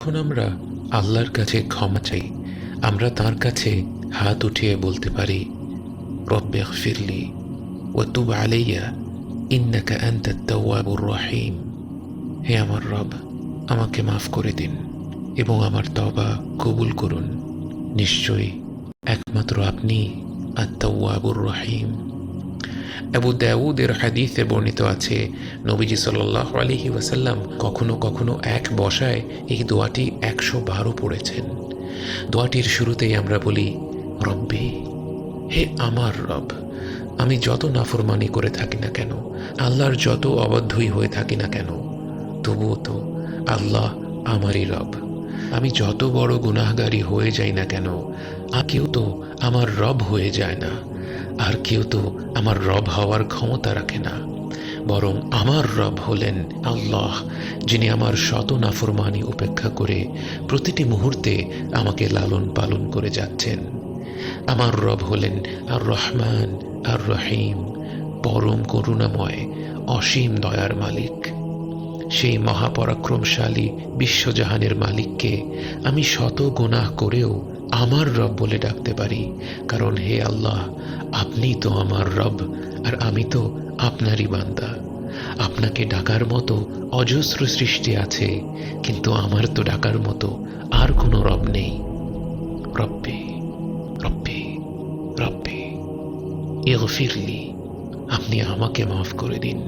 যখন আমরা আল্লাহর কাছে ক্ষমা চাই। আমরা তার কাছে হাত উঠিয়ে বলতে পারি, রব্বে ফিরলি ও তুব আলাইয়া, ইন্নাকা আন্তা তাওয়াবুর রহিম। হে আমার রব, আমাকে মাফ করে দিন এবং আমার তবা কবুল করুন। নিশ্চয়ই একমাত্র আপনি আত্মাউয়াবুর রহিম। আবু দাউদের হাদিসে বর্ণিত আছে, নবীজি সাল্লাহ আলহি ওয়াসাল্লাম কখনো কখনো এক বসায় এই দোয়াটি একশো বারো পড়েছেন। দোয়াটির শুরুতেই আমরা বলি, রব্বি, হে আমার রব, আমি যত নাফরমানি করে থাকি না কেন, আল্লাহর যত অবাধ্যই হয়ে থাকি না কেন, তবুও তো আল্লাহ আমারই রব। আমি যত বড় গুনাহগারি হয়ে যাই না কেন, আর কেউ তো আমার রব হয়ে যায় না। আর কেউ তো আমার রব হওয়ার ক্ষমতা রাখে না, বরং আমার রব হলেন আল্লাহ, যিনি আমার শত নাফরমানি উপেক্ষা করে প্রতিটি মুহূর্তে আমাকে লালন পালন করে যাচ্ছেন। আমার রব হলেন আর রহমান আর রহিম পরম করুণাময়, অসীম দয়ার মালিক। সেই মহাপরাক্রমশালী বিশ্বজাহানের মালিককে আমি শত গুনাহ করেও আমার রব বলে ডাকতে পারি। কারণ হে আল্লাহ, আপনি তো আমার রব, আর আমি তো আপনারই বান্দা। আপনাকে ডাকার মতো অজস্র সৃষ্টি আছে, কিন্তু আমার তো ডাকার মতো আর কোনো রব নেই। রব্বে রব্বে রব্বে ফিরলি আপনি আমাকে মাফ করে দিন।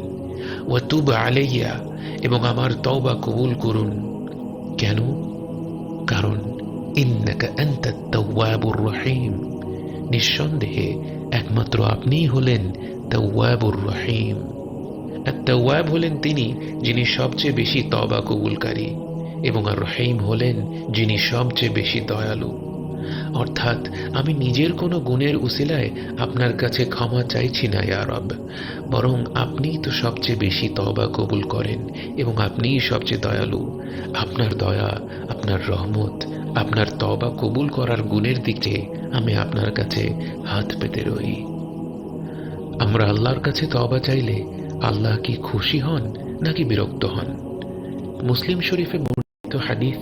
ওয়াতুব আলাইয়া, এবং আমার তওবা কবুল করুন। কেন? কারণ রহিম নিঃসন্দেহে একমাত্র আপনিই হলেন তাওয়াবুর রহিম আর তাওয়াব হলেন তিনি যিনি সবচেয়ে বেশি তবা কবুলকারী এবং আর রহিম হলেন যিনি সবচেয়ে বেশি দয়ালু। অর্থাৎ আমি নিজের কোনো গুণের উসিলায় আপনার কাছে ক্ষমা চাইছি না, ইয়া রব। বরং আপনিই তো সবচেয়ে বেশি তবা কবুল করেন এবং আপনিই সবচেয়ে দয়ালু। আপনার দয়া, আপনার রহমত, আপনার তবা কবুল করার গুণের দিকে আমি আপনার কাছে হাত পেতে রই। আমরা আল্লাহর কাছে তবা চাইলে আল্লাহ কি খুশি হন নাকি বিরক্ত হন? মুসলিম শরীফে বর্ণিত হাদিসে